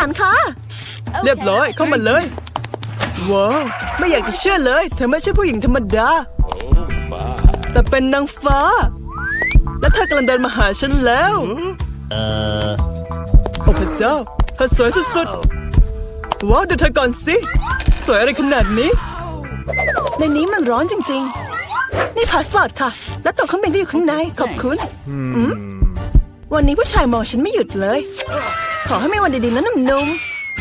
ารค่ะ เรียบร้อยเข้ามาเลย ว้าวไม่อยากจะเชื่อเลย เธอไม่ใช่ผู้หญิงธรรมดา แต่เป็นนางฟ้า และเธอกำลังเดินมาหาฉันแล้ว เออโอ้พระเจ้าเธอสวยสุดๆ ว้าวดูเธอก่อนสิ สวยอะไรขนาดนี้ ในนี้มันร้อนจริงๆ นี่พาสปอร์ตค่ะ และตัวเครื่องบินก็อยู่ข้างในขอบคุณอืมวันนี้ผู้ชายมองฉันไม่หยุดเลย ขอให้มีวันดีๆนะน้ำนุ่ม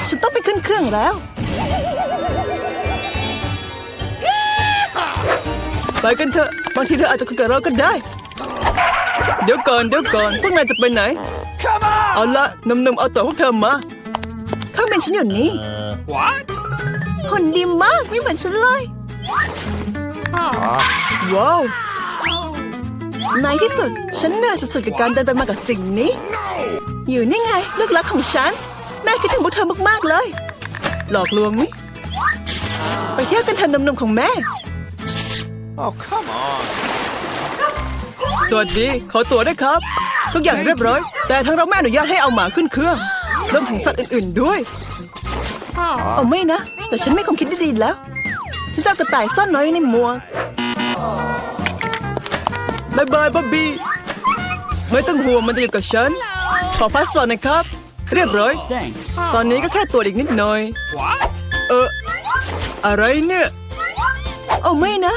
ฉันต้องไปขึ้นเครื่องแล้ว ไปกันเถอะ บางทีเธออาจจะคุยกับเราก็ได้ เดี๋ยวก่อน เดี๋ยวก่อน พวกนายจะไปไหน เอาละหนุ่มๆเอาตัวพวกเธอมาเครื่องบินฉันอยู่นี่เออหุ่นดีมากไม่เหมือนฉันเลย ว้าว ในที่สุด ฉันเหนื่อยสุดๆกับการเดินไปมากับสิ่งนี้ อยู่นี่ไงลูกรักของฉัน แม่คิดถึงพวกเธอมากๆเลย หลอกลวงนี่ไปเที่ยวกันเถอะหนุ่มๆของแม่ Oh, come on. สวัสดี ขอตัวด้วยครับ ทุกอย่างเรียบร้อย แต่ทางเราไม่อนุญาตให้เอาหมาขึ้นเครื่องรวมถึงสัตว์อื่นๆด้วย เอาไม่นะ แต่ฉันไม่คงคิดดีๆแล้ว ฉันจะเอากระต่ายซ่อนน้อยไว้ในหมวกบายบายบ๊อบบี้ไม่ต้องห่วงมันจะอยู่กับฉัน ขอพาสปอร์ตหนะครับ เรียบร้อย ตอนนี้ก็แค่ตรวจอีกนิดหน่อย เออ อะไรเนี่ย เอาไม่นะ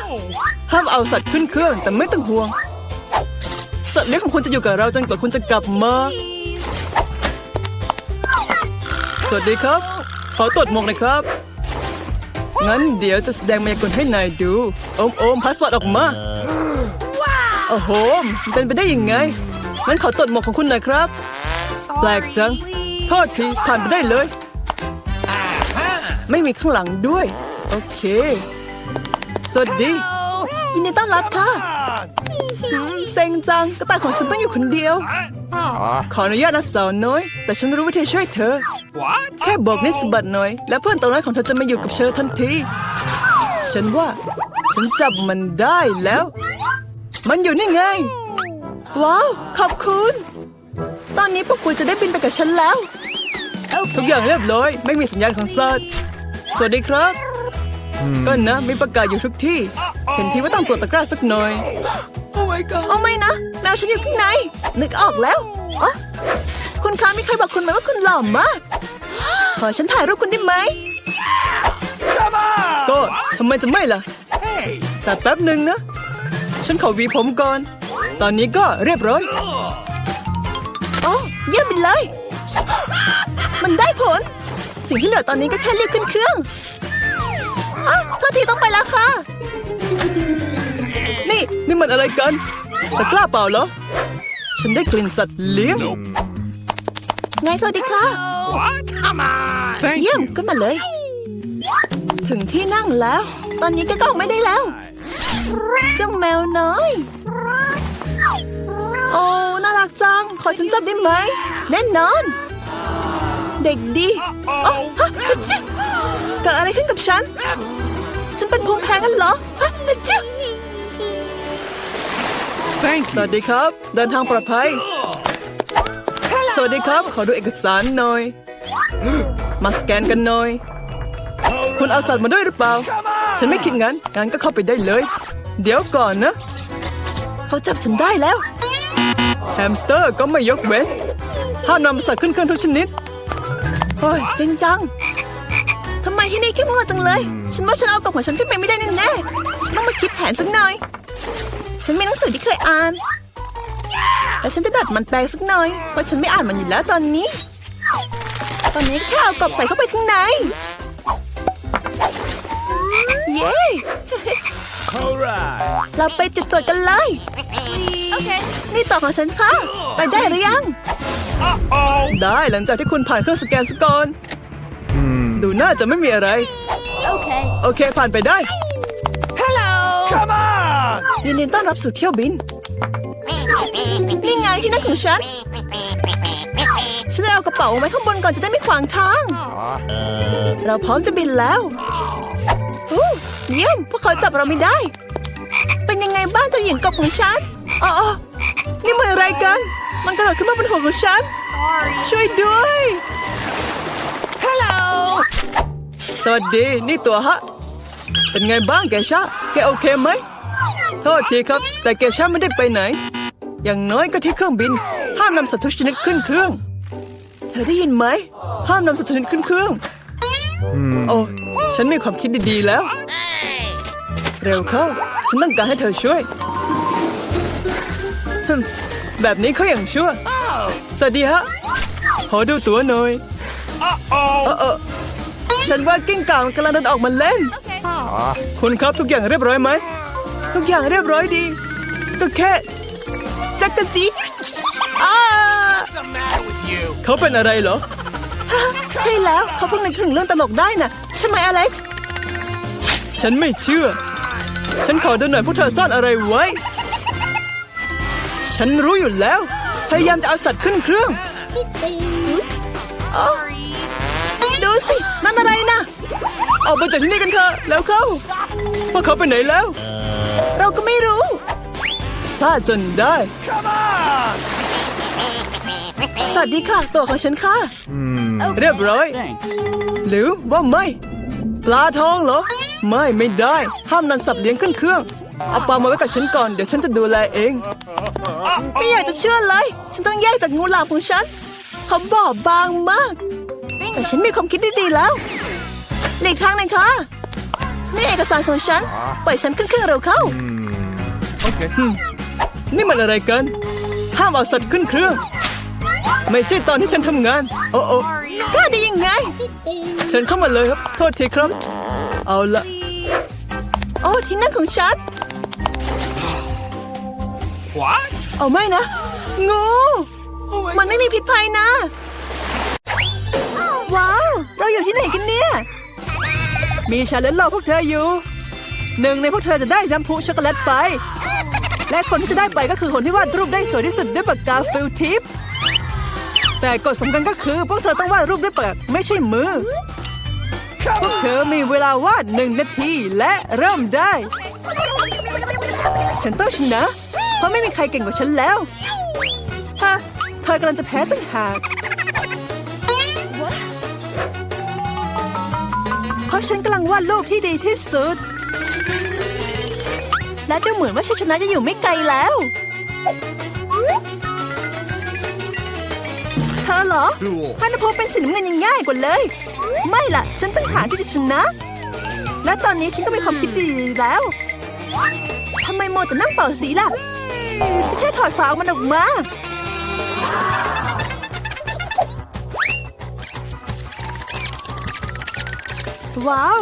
ห้ามเอาสัตว์ขึ้นเครื่องแต่ไม่ต้องห่วง สัตว์เลี้ยงของคุณจะอยู่กับเราจนกว่าคุณจะกลับมา สวัสดีครับ ขอตรวจหมวกหน่อยครับ งั้นเดี๋ยวจะแสดงมายากลให้นายดู โอมโอมพาสปอร์ตออกมาเออโอ้โหมันเป็นไปได้ยังไง งั้นขอตรวจหมวกของคุณหน่อยครับแป ลกจัง โทษทีผ่านไปได้เลย ไม่มีข้างหลังด้วย โอเค สวัสดี ยินดีต้อนรับค่ะเซ็งจังกระต่ายของฉันต้องอยู่คนเดียว ขออนุญาตนะสาวน้อย แต่ฉันรู้วิธีช่วยเธอ แค่บอกนิสบัดหน่อย แล้วเพื่อนตัวน้อยของเธอจะมาอยู่กับเชอทันที ฉันว่าฉันจับมันได้แล้ว มันอยู่นี่ไง ว้าว ขอบคุณ อนนี้พวกคุณจะได้บินไปกับฉันแล้ว ทุกอย่างเรียบร้อย ไม่มีสัญญาณของสัตว์สวัสดีครับ ก็นะมีประกาศอยู่ทุกที่ เห็นทีว่าต้องตรวจตะกร้าสักหน่อย โอ้ my god โอ้ไม่นะแมวฉันอยู่ข้างใน นึกออกแล้วอ๋อคุณคะมีใครบอกคุณไหมว่าคุณหล่อมาก ขอฉันถ่ายรูปคุณได้ไหม Come on. ก็ทำไมจะไม่ล่ะ Hey. แต่แป๊บหนึ่งนะ ฉันขอหวีผมก่อน ตอนนี้ก็เรียบร้อยโอ้ เยี่ยมไปเลย มันได้ผล สิ่งที่เหลือตอนนี้ก็แค่รีบขึ้นเครื่องอะโทษทีต้องไปแล้วค่ะ นี่นี่มันอะไรกันตะกร้าเปล่าเหรอ ฉันได้กลิ่นสัตว์เลี้ยง ไงสวัสดีค่ะ Come on. Thank เยี่ยมขึ้นมาเลย ถึงที่นั่งแล้ว ตอนนี้ก็ก้องไม่ได้แล้ว เจ้าแมวน้อย โอ้ น่ารักจัง ขอฉันจับได้ไหม แน่นอน เด็กดีอ๋อฮะอะจิ๊บเกิดอะไรขึ้นกับฉัน ฉันเป็นภูมิแพ้กันเหรอ ฮะอะจิ๊บ Thank สวัสดีครับ เดินทางปลอดภัย สวัสดีครับ ขอดูเอกสารหน่อย มาสแกนกันหน่อย คุณเอาสัตว์มาด้วยหรือเปล่า ฉันไม่คิดงั้นงั้นก็เข้าไปได้เลย เดี๋ยวก่อนนะ เขาจับฉันได้แล้ว แฮมสเตอร์ก็ไม่ยกเว้นห้ามนำสัตว์ขึ้นเครื่องทุกชนิดโอ้ยจริงจังทำไมที่นี่เข้มงวดจังเลย ฉันว่าฉันเอากล่องของฉันขึ้นไปไม่ได้แน่ๆฉันต้องมาคิดแผนสักหน่อย ฉันมีหนังสือที่เคยอ่านแต่ฉันจะดัดมันแปลงสักหน่อย เพราะฉันไม่อ่านมันอยู่แล้วตอนนี้ ตอนนี้แค่เอากรอบใส่เข้าไปข้างใน เย้ เราไปจุดตรวจกันเลยโอเคนี่ต่อของฉันค่ะ ไปได้หรือยัง Oh. ได้หลังจากที่คุณผ่านเครื่องสแกนสก่อนดูน่าจะไม่มีอะไร Okay. โอเค ผ่านไปได้ Hello. Come on. ยินดีต้อนรับสู่เที่ยวบิน นี่ไงที่นั่งของฉัน ฉันจะเอากระเป๋าไว้ข้างบนก่อนจะได้ไม่ขวางทางเออเราพร้อมจะบินแล้ว อู้เยี่ยมพวกเขาจับเราไม่ได้ เป็นยังไงบ้างเจ้าหญิงกบของฉันอ๋อออนี่มันอะไรกัน มันกระโดดขึ้นมาบนหัวของฉัน Sorry. ช่วยด้วยสวัสดีนี่ตัวฮะ เป็นไงบ้างแกชาแกโอเคไหมโทษทีครับ แต่แกชาไม่ได้ไปไหน อย่างน้อยก็ที่เครื่องบิน ห้ามนำสัตว์ทุกชนิดขึ้นเครื่อง เธอได้ยินไหม ห้ามนำสัตว์ทุกชนิดขึ้นเครื่อง โอ้ฉันมีความคิดดีๆแล้ว เร็วเข้า ฉันต้องการให้เธอช่วยฮึ่มแบบนี้เขาอย่างชั่ว สวัสดีฮะ ขอดูตัวหน่อย Uh-oh. เออเออฉันว่ากิ้งก่ามันกำลังเดินออกมาเล่น คุณครับทุกอย่างเรียบร้อยไหม ทุกอย่างเรียบร้อยดี ก็แค่ จักรจีอ้า What's the matter with you? เขาเป็นอะไรเหรอ ใช่แล้วเขาเพิ่งนึกถึงเรื่องตลกได้น่ะ ใช่ไหมอเล็กซ์ ฉันไม่เชื่อ ฉันขอดูหน่อยพวกเธอซ่อนอะไรไว้ ฉันรู้อยู่แล้ว พยายามจะเอาสัตว์ขึ้นเครื่อง Oops. Sorry. ดูสิ นั่นอะไรนะออกไปจากที่นี่กันเถอะแล้วเข้าพวกเขาไปไหนแล้ว เราก็ไม่รู้พลาดจนได้ Come on! สวัสดีค่ะ ตัวของฉันค่ะ Okay. เรียบร้อย หรือว่าไม่ ปลาทองเหรอ ไม่ไม่ได้ ห้ามนันสับเลี้ยงขึ้นเครื่อง เอาปลามาไว้กับฉันก่อน เดี๋ยวฉันจะดูแลเอง ไม่อยากจะเชื่อเลย ฉันต้องแยกจากงูหลามของฉันเขาบอบบางมาก แต่ฉันมีความคิดดีๆแล้ว หลีกทางหน่อยค่ะนี่เอกสารของฉันปล่อยฉันขึ้นเครื่องเร็วเข้า Okay. นี่มันอะไรกัน ห้ามเอาสัตว์ขึ้นเครื่อง ไม่ใช่ตอนที่ฉันทำงาน โอ้โอ้กล้าได้ยังไงเชิญเข้ามาเลยครับ โทษทีครับ เอาละ Please. โอ้ที่นั่งของฉัน What? เอาไม่นะ งู มันไม่มีพิษภัยนะ ว้าว เราอยู่ที่ไหนกันเนี่ย มีชาเลนจ์รอพวกเธออยู่ หนึ่งในพวกเธอจะได้น้ำพุช็อกโกแลตไป และคนที่จะได้ไปก็คือคนที่วาดรูปได้สวยที่สุดด้วยปากกาฟิลทิป แต่กฎสำคัญก็คือพวกเธอต้องวาดรูปด้วยปากไม่ใช่มือ พวกเธอมีเวลาวาดหนึ่งนาทีและเริ่มได้ ฉันต้องชนะ เพราะไม่มีใครเก่งกว่าฉันแล้วฮะเธอกำลังจะแพ้ตั้งหากเพราะฉันกำลังวาดรูปที่ดีที่สุด และดูเหมือนว่าชัยชนะจะอยู่ไม่ไกลแล้ว อเหรอ Cool. ฮานาโพเป็นสีน้ำเงินยังง่ายกว่าเลย ไม่ล่ะ ฉันต้องหาที่จะชนะ และตอนนี้ฉันก็มีความคิดดีแล้วทำไมโมวแต่นั่งเป่าสีล่ะแค่ถอดฝามันออกมาว้าว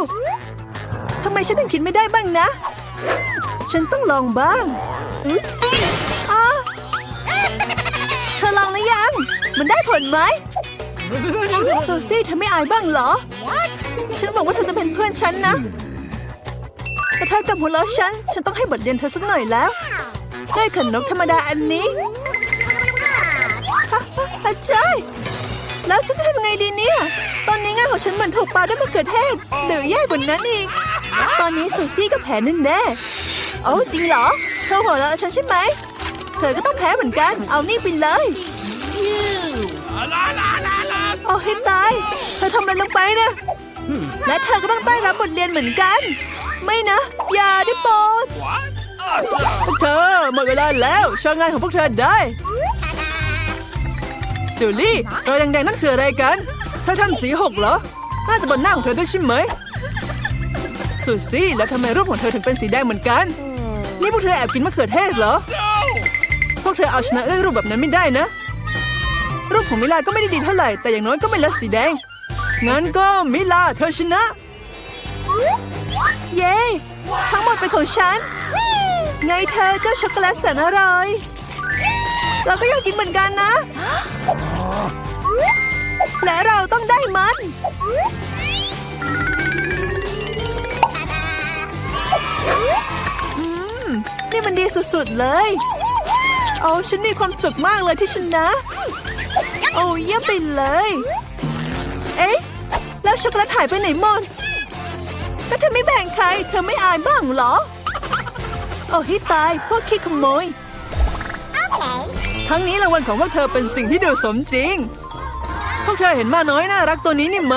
ทำไมฉันถึงคิดไม่ได้บ้างนะ ฉันต้องลองบ้างอุ๊ยอ้าเธอลองหรือยัง มันได้ผลไหมโซซี่เธอไม่อายบ้างเหรอ What? ฉันบอกว่าเธอจะเป็นเพื่อนฉันนะ แต่เธอจับหัวเราะฉัน ฉันต้องให้บทเรียนเธอสักหน่อยแล้วได้ขนมธรรมดาอันนี้ฮะฮะใช่แล้วฉันจะทำยังไงดีเนี่ย ตอนนี้งานของฉันเหมือนถูกปาด้วยมะเขือเทศหรือแย่กว่านั้นอีก ตอนนี้ซูซี่ก็แพ้แน่แน่ๆโอ้จริงเหรอ เธอหัวเราะฉันใช่ไหม เธอก็ต้องแพ้เหมือนกัน เอานี่ไปเลย La la la la. โอ้ให้ตาย เธอทำอะไรลงไปนะและเธอก็ต้องได้รับบทเรียนเหมือนกัน ไม่นะ อย่าได้โปรด What? Awesome. พวกเธอหมดเวลาแล้วโชว์งานของพวกเธอได้จูลี่รอยแดงๆนั่นคืออะไรกัน เธอทำสีหกเหรอ น่าจะบนหน้าของเธอด้วยใช่ไหมสุซี่แล้วทำไมรูปของเธอถึงเป็นสีแดงเหมือนกัน นี่พวกเธอแอบกินมะเขือเทศเหรอ พวกเธอเอาชนะด้วยรูปแบบนั้นไม่ได้นะ รูปของมิลาก็ไม่ได้ดีเท่าไหร่ แต่อย่างน้อยก็ไม่เล็สีแดง งั้นก็มิลาเธอชนะ เย้ ทั้งหมดเป็นของฉัน ไงเธอเจ้าช็อกโกแลตแสนอร่อย เราก็อยากกินเหมือนกันนะ และเราต้องได้มัน อืม นี่มันดีสุดๆเลยโอ้ฉันมีความสุขมากเลยที่ชนะ โอ้เยี่ยมไปเลย เอ๊ะ แล้วช็อกโกแลตหายไปไหนหมดแล้วเธอไม่แบ่งใคร เธอไม่อายบ้างเหรอ โอ้ให้ตาย พวกขี้ขโมย Okay. ทั้งนี้รางวัลของพวกเธอเป็นสิ่งที่ดูสมจริง พวกเธอเห็นมาน้อยน่ารักตัวนี้นี่ไหม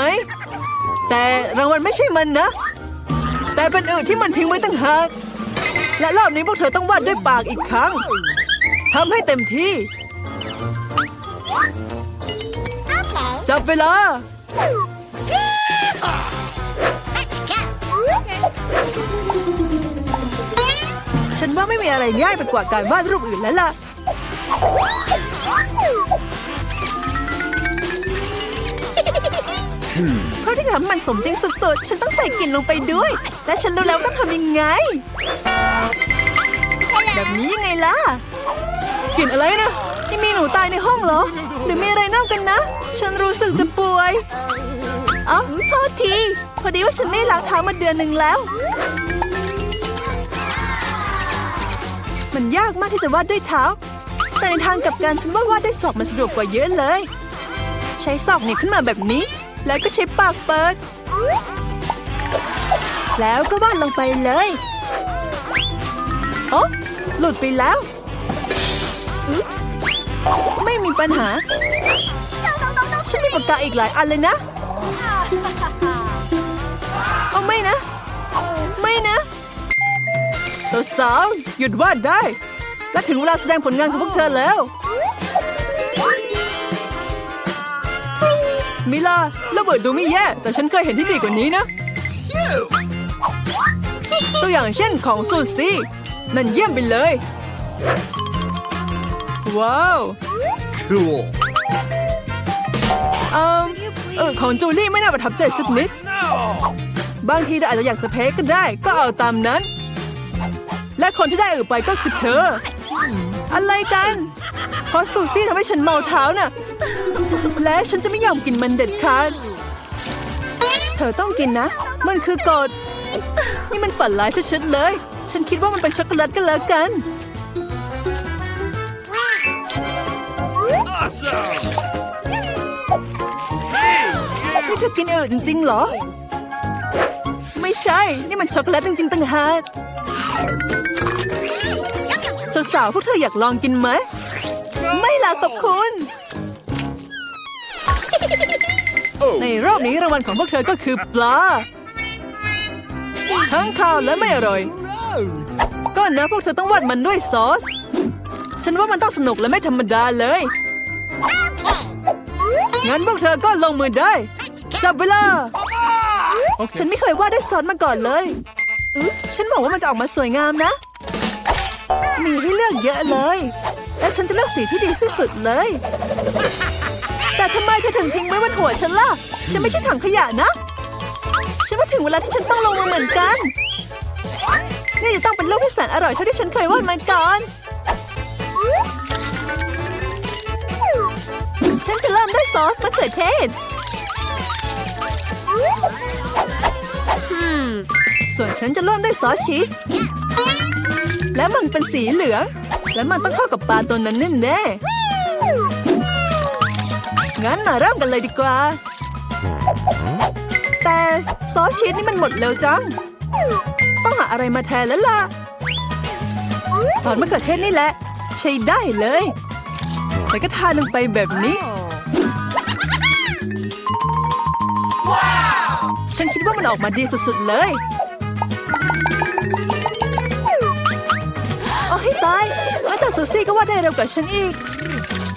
แต่รางวัลไม่ใช่มันนะ แต่เป็นอื่นที่มันทิ้งไว้ตั้งหาก และรอบนี้พวกเธอต้องวาดด้วยปากอีกครั้งทำให้เต็มที่ จับเวลา ฉันว่าไม่มีอะไรง่ายไปกว่าการวาดรูปอื่นแล้วล่ะ เพราะที่ทำมันสมจริงสุดๆ ฉันต้องใส่กลิ่นลงไปด้วย และฉันรู้แล้วต้องทำยังไง แบบนี้ยังไงล่ะ กลิ่นอะไรนะ นี่มีหนูตายในห้องเหรอ หรือมีอะไรเน่ากันนะ ฉันรู้สึกจะป่วยเอ้าโทษที พอดีว่าฉันไม่ล้างเท้ามาเดือนหนึ่งแล้ว มันยากมากที่จะวาดด้วยเท้า แต่ในทางกลับกันฉันว่าวาดด้วยศอกมันสะดวกกว่าเยอะเลย ใช้ศอกหนีบขึ้นมาแบบนี้ แล้วก็ใช้ปากเปิด แล้วก็วาดลงไปเลย โอ๊ะหลุดไปแล้ว ไม่มีปัญหาฉันมีปากกาอีกหลายอันเลยนะ เอาไม่นะ ไม่นะสาวๆหยุดวาดได้ และถึงเวลาแสดงผลงานของพวกเธอแล้ว มิลาระเบิดดูไม่แย่ แต่ฉันเคยเห็นที่ดีกว่านี้นะ ตัวอย่างเช่นของซูซี่นั่นเยี่ยมไปเลย ว้าว Cool. เออเออของจูลี่ไม่น่าประทับใจสักนิด No. บางทีเราอาจจะอยากสเปคก็ได้ ก็เอาตามนั้น และคนที่ได้เออไปก็คือเธอ อะไรกันเพราะซูซี่ทำให้ฉันเมาเท้าน่ะ และฉันจะไม่ยอมกินมันเด็ดขาด เธอต้องกินนะ มันคือกฎนี่มันฝันร้ายชัดๆเลย ฉันคิดว่ามันเป็นช็อกโกแลตกันแล้วกัน Awesome. Hey, นี่เธอกินเออจริงๆเหรอ ไม่ใช่ นี่มันช็อกโกแลตจริงๆตั้งหากสาวๆ พวกเธออยากลองกินไหม ไม่ล่ะขอบคุณ ในรอบนี้รางวัลของพวกเธอก็คือปลา ทั้งข้าวและไม่อร่อย ก็นะพวกเธอต้องวาดมันด้วยซอส ฉันว่ามันต้องสนุกและไม่ธรรมดาเลย งั้นพวกเธอก็ลงมือได้จับเวลา ฉันไม่เคยวาดได้วยซอสมาก่อนเลยอุ๊ฉันบอกว่ามันจะออกมาสวยงามนะ มีให้เลือกเยอะเลย และฉันจะเลือกสีที่ดีที่สุดเลย แต่ทำไมเธอถึงทิ้งไว้บนหัวฉันล่ะ ฉันไม่ใช่ถังขยะนะ ฉันว่าถึงเวลาที่ฉันต้องลงมือเหมือนกัน นี่จะต้องเป็นรูปที่แสนอร่อยเท่าที่ฉันเคยวาดมาก่อน ฉันจะเริ่มด้วยซอสมะเขือเทศส่วนฉันจะเริ่มด้วยซอสชีส และมันเป็นสีเหลือง และมันต้องเข้ากับปลาตัวนั้นแน่ๆงั้นมาเริ่มกันเลยดีกว่า แต่ซอสชีสนี่มันหมดเร็วจัง ต้องหาอะไรมาแทนแล้วล่ะซอสมะเขือเทศนี่แหละ ใช้ได้เลยแล้วก็ทาลงไปแบบนี้ ว่ามันออกมาดีสุดๆเลย โอ้ให้ตายแม้แต่ซูซี่ก็ว่าได้เร็วกว่าฉันอีก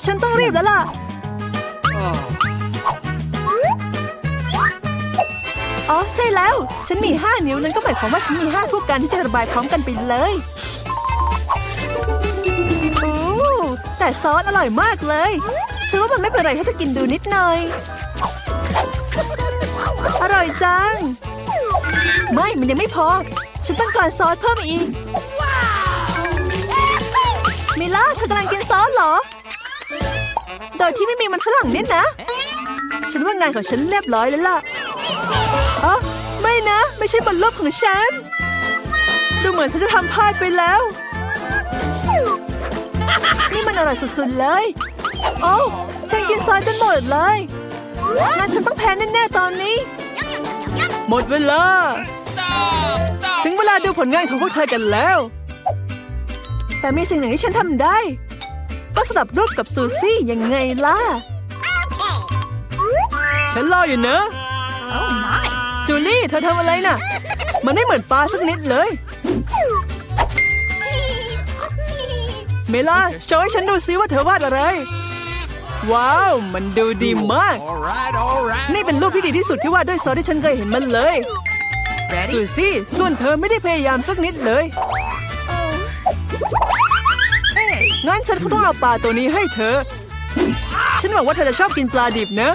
ฉันต้องรีบแล้วล่ะอ๋อใช่แล้ว ฉันมีห้านิ้วนั่นก็หมายความว่าฉันมีห้าผู้กันที่จะระบายพร้อมกันไปเลยโอ้แต่ซอสอร่อยมากเลยฉันว่ามันไม่เป็นไรถ้าจะกินดูนิดหน่อย อร่อยจัง ไม่ มันยังไม่พอ ฉันต้องการซอสเพิ่มอีก มิล่าเธอกำลังกินซอสเหรอ โดยที่ไม่มีมันฝรั่งเนี่ยนะ ฉันว่างานของฉันเรียบร้อยแล้วล่ะอ๋อไม่นะ ไม่ใช่บนรูปของฉัน ดูเหมือนฉันจะทำพลาดไปแล้ว นี่มันอร่อยสุดๆเลย โอ้ฉันกินซอสจนหมดเลยงั้นฉันต้องแพ้แน่ๆตอนนี้ หมดเวลา ถึงเวลาดูผลงานของพวกเธอกันแล้ว แต่มีสิ่งหนึ่งที่ฉันทำได้ ก็สลับรูปกับซูซี่ยังไงล่ะ ฉันรออยู่นะ Oh my. จูลี่เธอทำอะไรน่ะ มันไม่เหมือนปลาสักนิดเลย เมล่าโชว์ให้ฉันดูซิว่าเธอวาดอะไร ว้าว มันดูดีมาก All right, all right. นี่เป็นรูปที่ดีที่สุดที่วาดด้วยซอสที่ฉันเคยเห็นมันเลยสูซี่ส่วนเธอไม่ได้พยายามสักนิดเลยงั้นฉันก็ต้องเอาปลาตัวนี้ให้เธอ ฉันหวังว่าเธอจะชอบกินปลาดิบนะ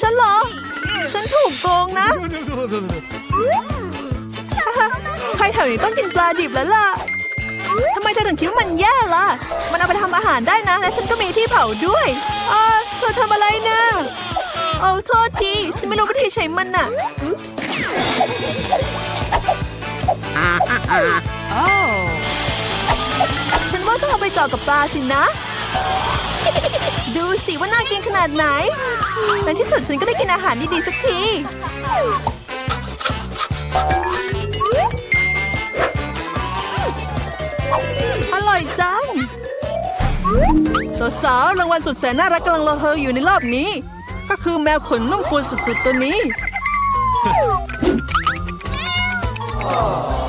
ฉันเหรอ ฉันถูกโกงนะ ใครแถวนี้ต้องกินปลาดิบแล้วล่ะ ทำไมเธอถึงคิดว่ามันแย่ล่ะ มันเอาไปทำอาหารได้นะ และฉันก็มีที่เผาด้วยอ่าเธอทำอะไรนะเอาโทษที ฉันไม่รู้วิธีใช้มันน่ะฉันว่าต้องเอาไปเจาะกับปลาสินะ ดูสิว่าน่ากินขนาดไหน ในที่สุดฉันก็ได้กินอาหารดีๆสักที ร่อยจัง สาวๆ รางวัลสุดแสนน่ารักกำลังรอเธออยู่ในรอบนี้ ก็คือแมวขนนุ่มฟูสุดๆ ตัวนี้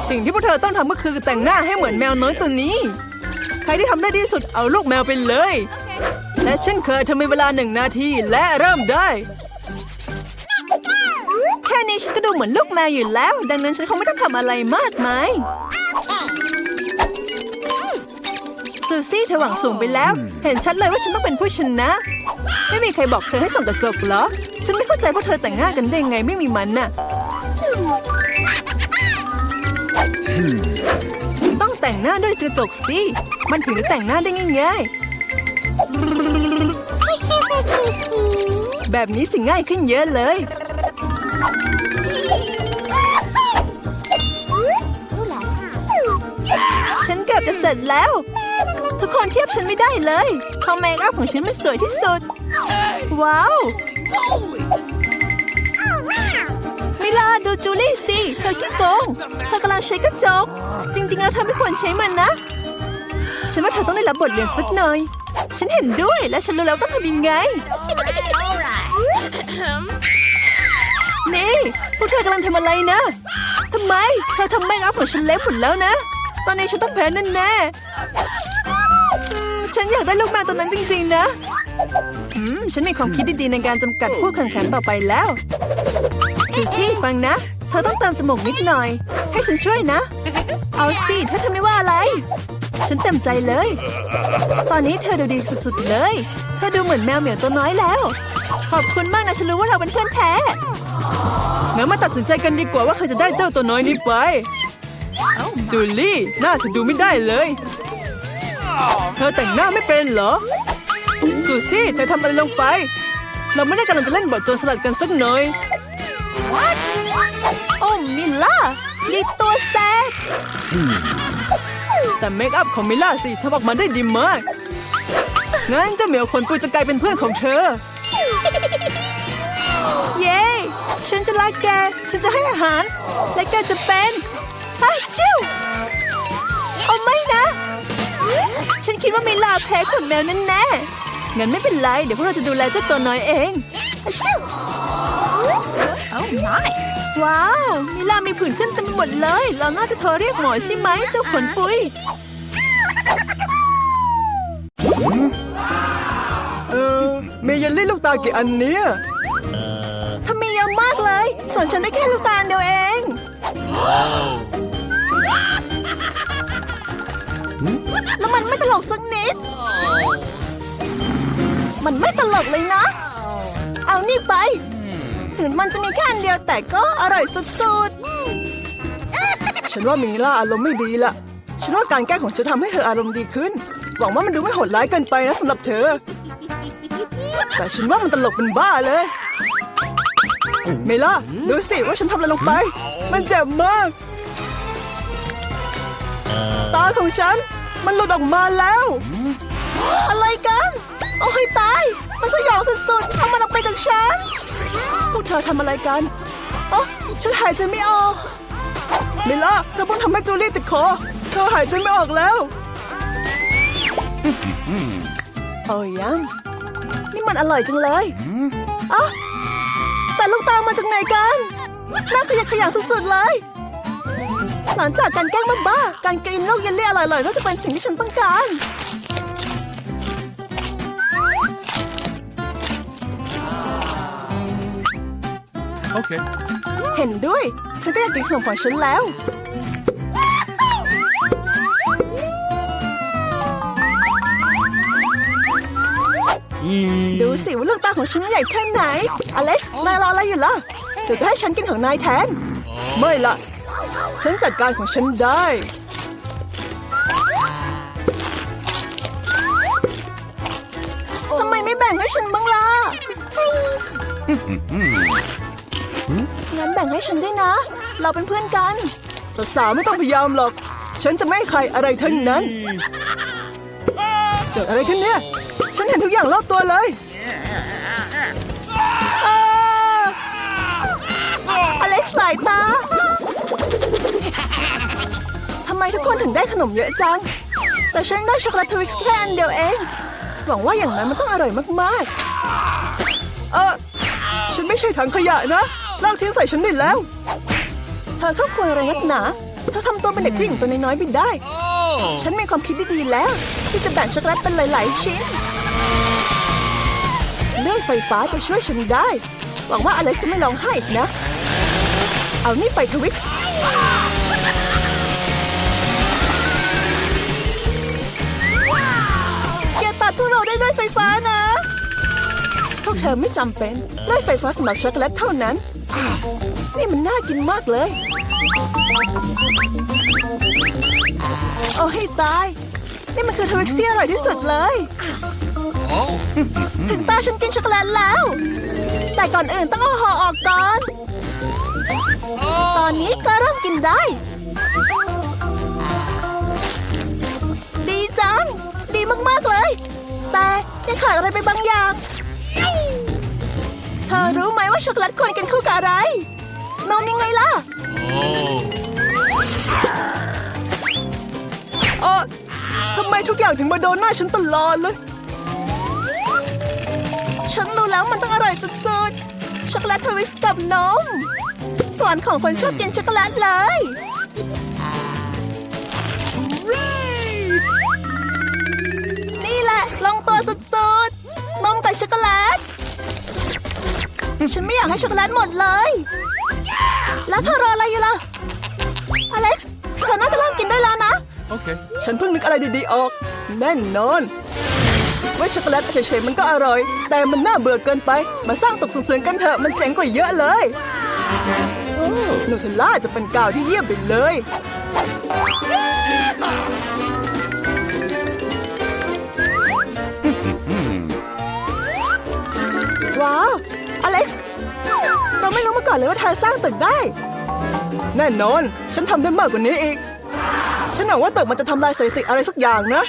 สิ่งที่พวกเธอต้องทำก็คือแต่งหน้าให้เหมือนแมวน้อยตัวนี้ ใครที่ทำได้ดีสุดเอาลูกแมวไปเลย และเช่นเคยเธอมีเวลาหนึ่งนาทีและเริ่มได้แค่นี้ฉันก็ดูเหมือนลูกแมวอยู่แล้ว ดังนั้นฉันคงไม่ต้องทำอะไรมากมาย ซูซี่เธอหวังสูงไปแล้ว เห็นชัดเลยว่าฉันต้องเป็นผู้ชนะ ไม่มีใครบอกเธอให้ส่องกระจกเหรอ ฉันไม่เข้าใจว่าเธอแต่งหน้ากันได้ไงไม่มีมันน่ะ ต้องแต่งหน้าด้วยกระจกสิ มันถึงจะแต่งหน้าได้ง่ายๆ แบบนี้สิง่ายขึ้นเยอะเลยฉันเกือบจะเสร็จแล้ว ทุกคนเทียบฉันไม่ได้เลยเพราะเมคอัพของฉันมันสวยที่สุด ว้าว มิลาดูจูลี่สิ เธอขี้โกง เธอกำลังใช้กระจก จริง ๆ แล้วเธอไม่ควรใช้มันนะ ฉันว่าเธอต้องได้รับบทเรียนสักหน่อย ฉันเห็นด้วยและฉันรู้แล้วต้องทำยังไง นี่ พวกเธอกำลังทำอะไรนะทำไม เธอทำแม่งอัพของฉันเละหมดแล้วนะ ตอนนี้ฉันต้องแพ้แน่แน่ ฉันอยากได้ลูกแมวตัวนั้นจริง ๆ นะอืมฉันมีความคิดดี ๆ ในการจำกัดผู้แข่งขันต่อไปแล้วซูซี่ฟังนะ เธอต้องเติมจมูกนิดหน่อย ให้ฉันช่วยนะ เอาสิถ้าเธอไม่ว่าอะไร ฉันเต็มใจเลย ตอนนี้เธอดูดีสุดๆเลย เธอดูเหมือนแมวเหมียวตัวน้อยแล้ว ขอบคุณมากนะฉันรู้ว่าเราเป็นเพื่อนแท้งั้นมาตัดสินใจกันดีกว่าว่าใครจะได้เจ้าตัวน้อยนี้ไปจูลี่หน้าเธอดูไม่ได้เลย เธอแต่งหน้าไม่เป็นเหรอซูซี่เธอทำอะไรลงไป เราไม่ได้กำลังจะเล่นบทโจรสลัดกันสักหน่อย What โอ้มิลล่าลีตัวแซกแต่เมคอัพของมิลล่าสิทำออกมาได้ดีมาก งั้นเจ้าเหมียวขนปุยจะกลายเป็นเพื่อนของเธอ เย้ ฉันจะรักแก ฉันจะให้อาหาร และแกจะเป็นอ้าวชิวามิลล่าแพ้ขนแมวแน่ๆงั้นไม่เป็นไร เดี๋ยวพวกเราจะดูแลเจ้าตัวน้อยเองอะชิว Oh my. ว้าวมิลล่ามีผื่นขึ้นเต็มไปหมดเลย เราน่าจะโทรเรียกหมอใช่ไหมเจ้าขนปุยเออเมย์ยันเล่นลูกตากี่อันเนี้ยเอ่อทำไมเยอะมากเลยส่วนฉันได้แค่ลูกตาอันเดียวเอง แล้วมันไม่ตลกสักนิด มันไม่ตลกเลยนะ เอานี่ไป ถึงมันจะมีแค่อันเดียวแต่ก็อร่อยสุดๆ ฉันว่ามิล่าอารมณ์ไม่ดีละ ฉันว่าการแก้ของฉันทำให้เธออารมณ์ดีขึ้น หวังว่ามันดูไม่โหดร้ายเกินไปนะสำหรับเธอ แต่ฉันว่ามันตลกเป็นบ้าเลยเมล่าดูสิว่าฉันทำอะไรลงไป มันเจ็บมาก ตาของฉัน มันหลุดออกมาแล้ว อะไรกัน โอ้ยตาย มันสยองสุดๆเอามันออกไปจากฉัน พวกเธอทำอะไรกันอ๋อฉันหายใจไม่ออกเมล่าเธอเพิ่งทำให้จูลี่ติดคอ เธอหายใจไม่ออกแล้วโอ้ยยังนี่มันอร่อยจังเลยอ๋อแตแต่ลูกตามาจากไหนกัน น่าขยะแขยงสุดๆเลย หลังจากการแกล้งบ้าๆการกินลูกเยลลี่อร่อยๆก็จะเป็นสิ่งที่ฉันต้องการ Okay. เห็นด้วย ฉันก็อยากกินขนมของฉันแล้ว ดูสิว่าลูกตาของฉันใหญ่แค่ไหน อเล็กซ์นายรออะไรอยู่ล่ะ เดี๋ยวจะให้ฉันกินของนายแทน ไม่ล่ะ ฉันจัดการของฉันได้ ทำไมไม่แบ่งให้ฉันบ้างล่ะ งั้นแบ่งให้ฉันด้วยนะ เราเป็นเพื่อนกัน สาวๆไม่ต้องพยายามหรอก ฉันจะไม่ให้ใครอะไรทั้งนั้น เกิดอะไรขึ้นเนี่ย ฉันเห็นทุกอย่างรอบตัวเลยอ้าอเล็กซ์หลายตาทำไมทุกคนถึงได้ขนมเยอะจัง แต่ฉันได้ช็อกโกแลตทวิกซ์แค่อันเดียวเอง หวังว่าอย่างนั้นมันต้องอร่อยมากๆ เออฉันไม่ใช่ถังขยะนะลากทิ้งใส่ฉันได้แล้ว เธอครอบครัวอะไรนักหนาเธอทำตัวเป็นเด็กผู้หญิงตัวน้อยๆไปได้ ฉันมีความคิดดีๆแล้ว ที่จะแบ่งช็อกโกแลตเป็นหลาย ๆ ชิ้น เลื่อยไฟฟ้าจะช่วยฉันได้ หวังว่าอเล็กซ์จะไม่ร้องไห้อีกนะ เอานี่ไปทวิตอ ฟฟ้านะพวกเธอไม่จำเป็นได้ไฟฟ้าสำหรับช็อกโกแลตเท่านั้น นี่มันน่ากินมากเลยโอ้ให้ตาย นี่มันคือทวิกซ์ที่อร่อยที่สุดเลย Oh. ถึงตาฉันกินช็อกโกแลตแล้ว แต่ก่อนอื่นต้องเอาห่อออกก่อน ตอนนี้ก็เริ่มกินได้ ดีจังดีมากๆเลย แต่ยังขาดอะไรไปบางอย่าง เธอรู้ไหมว่าช็อกโกแลตควรกินคู่กับอะไรนมยังไงล่ะ Oh. เออทำไมทุกอย่างถึงมาโดนหน้าฉันตลอดเลย ฉันรู้แล้วมันต้องอร่อยสุดๆ ช็อกโกแลตทวิสต์กับนม สวรรค์ของคนชอบกินช็อกโกแลตเลย นี่แหละลงตัว สุดๆนมกับช็อกโกแลต ฉันไม่อยากให้ช็อกโกแลตหมดเลย แล้วเธอรออะไรอยู่ล่ะ อเล็กซ์เธอน่าจะเริ่มกินได้แล้วนะ Okay. ฉันเพิ่งนึกอะไรดีๆออก แน่นอน ว่าช็อกโกแลตเฉยๆมันก็อร่อย แต่มันน่าเบื่อเกินไป มาสร้างตกส่งๆกันเถอะ มันเจ๋งกว่าเยอะเลยนูเทลล่าจะเป็นกาวที่เยี่ยมไปเลย อเล็กซ์ เราไม่รู้มาก่อนเลยว่าเธอสร้างตึกได้ แน่นอน ฉันทำได้มากกว่านี้อีก ฉันหวังว่าตึกมันจะทำลายสถิติอะไรสักอย่างนะ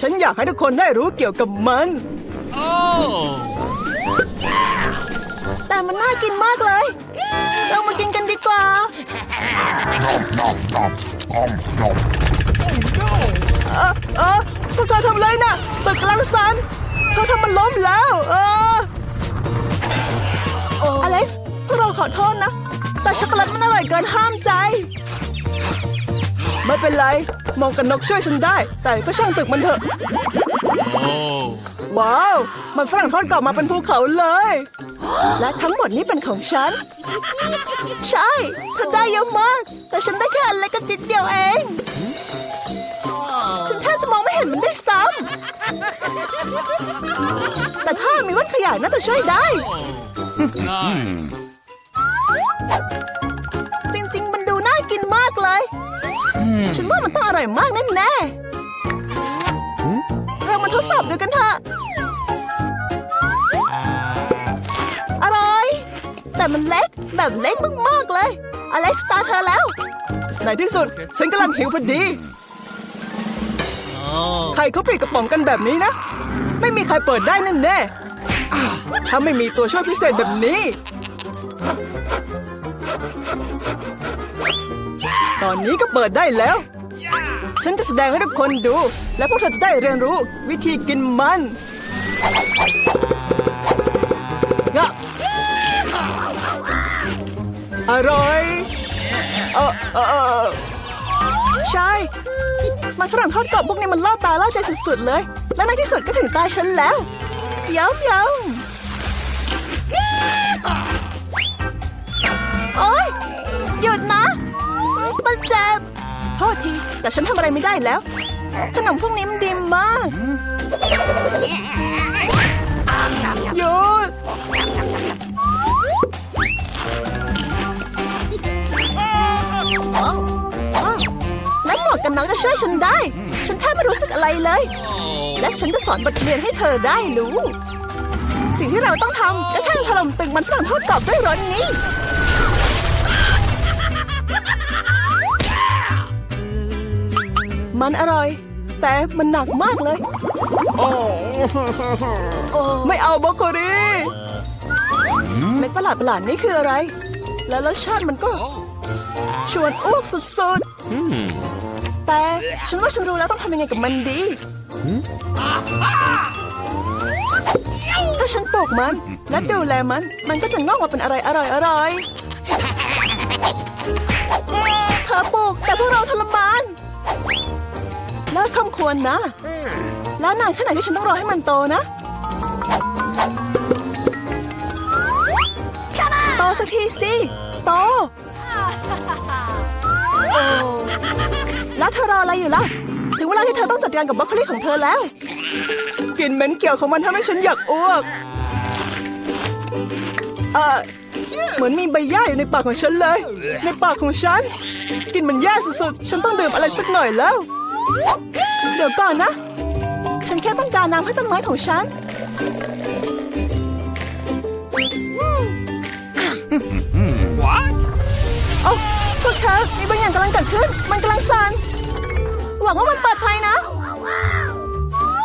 ฉันอยากให้ทุกคนได้รู้เกี่ยวกับมัน Oh. แต่มันน่ากินมากเลย เรามากินกันดีกว่า เออเออพวกเธอทำอะไรน่ะตึกกำลังสั่นเธอทำมันล้มแล้ว เออ อเล็กซ์พวกเราขอโทษนะ แต่ช็อกโกแลตมันอร่อยเกินห้ามใจ ไม่เป็นไร มองกันนกช่วยฉันได้ แต่ก็ช่างตึกมันเถอะ Oh. ว้าว มันฝรั่งทอดกรอบมาเป็นภูเขาเลย และทั้งหมดนี้เป็นของฉัน ใช่เธอได้เยอะมาก แต่ฉันได้แค่อันเล็กกระจิตเดียวเอง ฉันแทบจะมองไม่เห็นมันได้วยซ้ำ แต่ถ้ามีวัดขยายน่าจะช่วยได้ Nice. จริงๆ มันดูน่ากินมากเลย ฉันว่ามันต้องอร่อยมากแน่ๆเรามาทดสอบดูกันเถอะอร่อย แต่มันเล็กแบบเล็กมากๆเลย อเล็กซ์ตาเธอแล้ว ในที่สุด ฉันกำลังหิวพอดี Oh. ใครเขาปิดกระป๋องกันแบบนี้นะ ไม่มีใครเปิดได้แน่แน่ถ้าไม่มีตัวช่วยพิเศษแบบนี้ ตอนนี้ก็เปิดได้แล้ว ฉันจะแสดงให้ทุกคนดู และพวกเธอจะได้เรียนรู้วิธีกินมันยะอร่อย เออเออใช่ มันฝรั่งทอดกรอบพวกนี้มันล่อตาล่อใจสุดๆเลย และในที่สุดก็ถึงตาฉันแล้วยำยำโอ๊ยหยุดนะ มันเจ็บโทษที แต่ฉันทำอะไรไม่ได้แล้ว ขนมพวกนี้มันดีมากหยุดและหมวกกันน็อกจะช่วยฉันได้ ฉันแทบไม่รู้สึกอะไรเลย และฉันจะสอนบทเรียนให้เธอได้รู้ สิ่งที่เราต้องทำก็แค่ถล่มตึกมันฝรั่งทอดกรอบด้วยรถนี้มันอร่อย แต่มันหนักมากเลย ไม่เอาบรอกโคลีเม็ดประหลาดประหลาดนี่คืออะไร แล้วรสชาติมันก็ ชวนอ้วกสุดๆ แต่ ฉันว่าฉันรู้แล้วต้องทำยังไงกับมันดี ถ้าฉันปลูกมัน และดูแลมัน มันก็จะงอกมาเป็นอะไรอร่อยอร่อยๆเธอปลูกแต่พวกเราทรมานเลิกคำควรนะ แล้วนานแค่ไหนที่ฉันต้องรอให้มันโตนะ โตสักทีสิ โต เธอรออะไรอยู่ล่ะ ถึงเวลาที่เธอต้องจัดการกับบรอกโคลีของเธอแล้ว กลิ่นเหม็นเกี่ยวของมันทำให้ฉันอยากอ้วก เออเหมือนมีใบหญ้าอยู่ในปากของฉันเลย ในปากของฉันกลิ่นมันแย่สุดๆ ฉันต้องดื่มอะไรสักหน่อยแล้ว เดี๋ยวก่อนนะ ฉันแค่ต้องการน้ำให้ต้นไม้ของฉัน What? โอ้พวกเธอมีบางอย่างกำลังเกิดขึ้น มันกำลังสั่น หวังว่ามันปลอดภัยนะ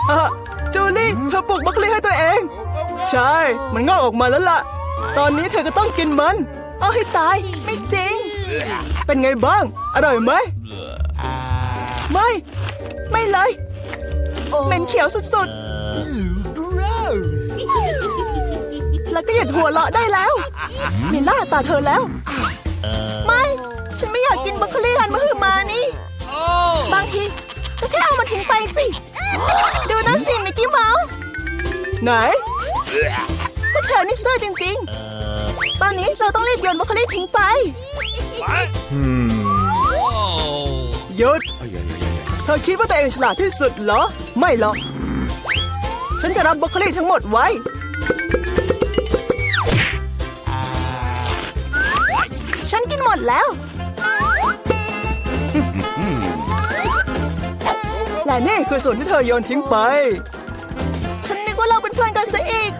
เออจูลี่เธอปลูกบรอกโคลีให้ตัวเอง ใช่ มันงอกออกมาแล้วล่ะ ตอนนี้เธอก็ต้องกินมัน เอาให้ตาย ไม่จริง เป็นไงบ้าง อร่อยไหม ไม่ ไม่เลยเหม็นเขียวสุดๆแล้วก็หยุดหัวเราะได้แล้วมีล่าตาเธอแล้ว ไม่ ฉันไม่อยากกินบรอกโคลีหันมาหือมานี่ Oh! บางที ก็แค่เอามาทิ้งไปสิ ดูนั่นสิมิกกี้เมาส์ไหนพวกเธอนี่ซื่อจริง ๆ ตอนนี้เราต้องรีบโยนบรอกโคลีทิ้งไป What? Oh! หยุด เธอคิดว่าตัวเองฉลาดที่สุดเหรอ ไม่หรอก ฉันจะรับบรอกโคลีทั้งหมดไว้ ฉันกินหมดแล้ว และนี่คือส่วนที่เธอโยนทิ้งไป ฉันนึกว่าเราเป็นเพื่อนกันซะอีก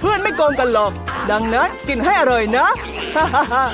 เพื่อนไม่โกงกันหรอก ดังนั้นกินให้อร่อยนะฮ่าฮ่าฮ่า